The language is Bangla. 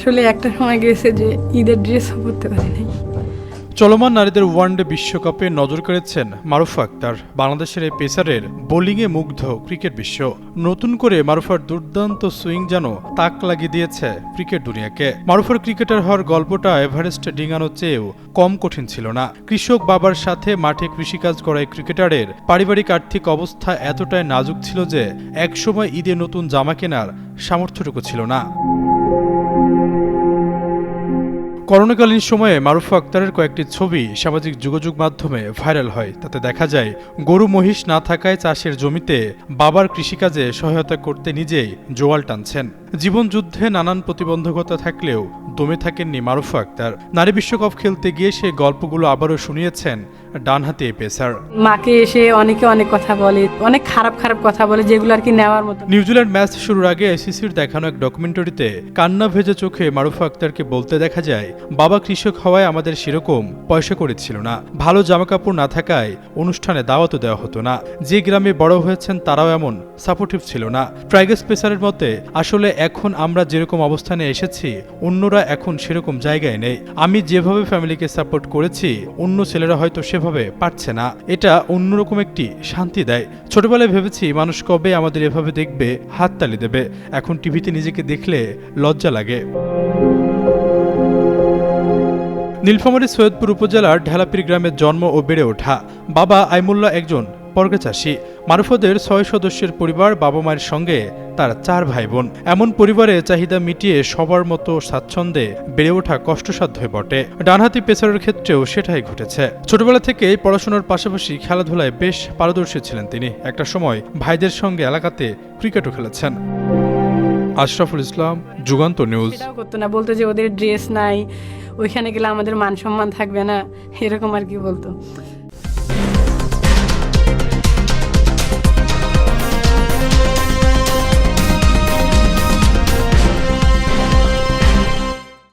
আসলে একটা সময় গেছে যে ঈদের ড্রেসও পরতে পারি নাই। চলমান নারীদের ওয়ানডে বিশ্বকাপে নজর কেড়েছেন মারুফা আক্তার। বাংলাদেশের এই পেসারের বোলিংয়ে মুগ্ধ ক্রিকেট বিশ্ব। নতুন করে মারুফার দুর্দান্ত সুইং যেন তাক লাগিয়ে দিয়েছে ক্রিকেট দুনিয়াকে। মারুফার ক্রিকেটার হওয়ার গল্পটা এভারেস্ট ডিঙানোর চেয়েও কম কঠিন ছিল না। কৃষক বাবার সাথে মাঠে কৃষিকাজ করা ক্রিকেটারের পারিবারিক আর্থিক অবস্থা এতটাই নাজুক ছিল যে একসময় ঈদে নতুন জামা কেনার সামর্থ্যটুকু ছিল না। করোনাকালীন সময়ে মারুফা আক্তারের কয়েকটি ছবি সামাজিক যোগাযোগ মাধ্যমে ভাইরাল হয়। তাতে দেখা যায়, গরু মহিষ না থাকায় চাষের জমিতে বাবার কৃষিকাজে সহায়তা করতে নিজেই জোয়াল টানছেন। জীবন যুদ্ধে নানান প্রতিবন্ধকতা থাকলেও দমে থাকেননি মারুফা আক্তার। নারী বিশ্বকাপ খেলতে গিয়ে সে গল্পগুলো আবারও শুনিয়েছেন ডানহাতি পেসার। মাকে এসে অনেকে অনেক কথা বলে অনেক খারাপ খারাপ কথা বলে যেগুলো আর কি নেওয়ার মতো। নিউজিল্যান্ড ম্যাচ শুরুর আগে আইসিসির দেখানো এক ডকুমেন্টারিতে কান্না ভেজে চোখে মারুফা আক্তারকে বলতে দেখা যায় বাবা কৃষক হওয়ায় আমাদের সেরকম পয়সা করেছিল না। ভালো জামাকাপড় না থাকায় অনুষ্ঠানে দাওয়াতও দেওয়া হতো না। যে গ্রামে বড় হয়েছেন তারাও এমন সাপোর্টিভ ছিল না। ট্রাইগাস পেসারের মতে আসলে এখন আমরা যেরকম অবস্থানে এসেছি, অন্যরা এখন সেরকম জায়গায় নেই। আমি যেভাবে ফ্যামিলিকে সাপোর্ট করেছি, অন্য ছেলেরা হয়তো সেভাবে পারছে না। এটা অন্যরকম একটি শান্তি দেয়। ছোটবেলায় ভেবেছি, মানুষ কবে আমাদের এভাবে দেখবে, হাততালি দেবে। এখন টিভিতে নিজেকে দেখলে লজ্জা লাগে। নীলফামারী সৈয়দপুর উপজেলার ঢেলাপির গ্রামে জন্ম ও বেড়ে ওঠা বাবা আইমুল্লাহ একজন পর্গা চাষী। মারুফদের ছয় সদস্যের পরিবার বাবা মায়ের সঙ্গে তার চার ভাই বোন এমন পরিবারে চাহিদা মিটিয়ে সবার মতো স্বাচ্ছন্দ্যে বেড়ে ওঠা কষ্টসাধ্যই বটে। ডানহাতি পেসারের ক্ষেত্রেও সেটাই ঘটেছে। ছোটবেলা থেকেই পড়াশোনার পাশাপাশি খেলাধুলায় বেশ পারদর্শী ছিলেন তিনি। একটা সময় ভাইদের সঙ্গে এলাকাতে ক্রিকেটও খেলেছেন। আশরাফুল ইসলাম, যুগান্ত নিউজ। করতো না, বলতো যে ওদের ড্রেস নাই, ওইখানে গেলে আমাদের মান সম্মান থাকবে না, এরকম আর কি বলতো।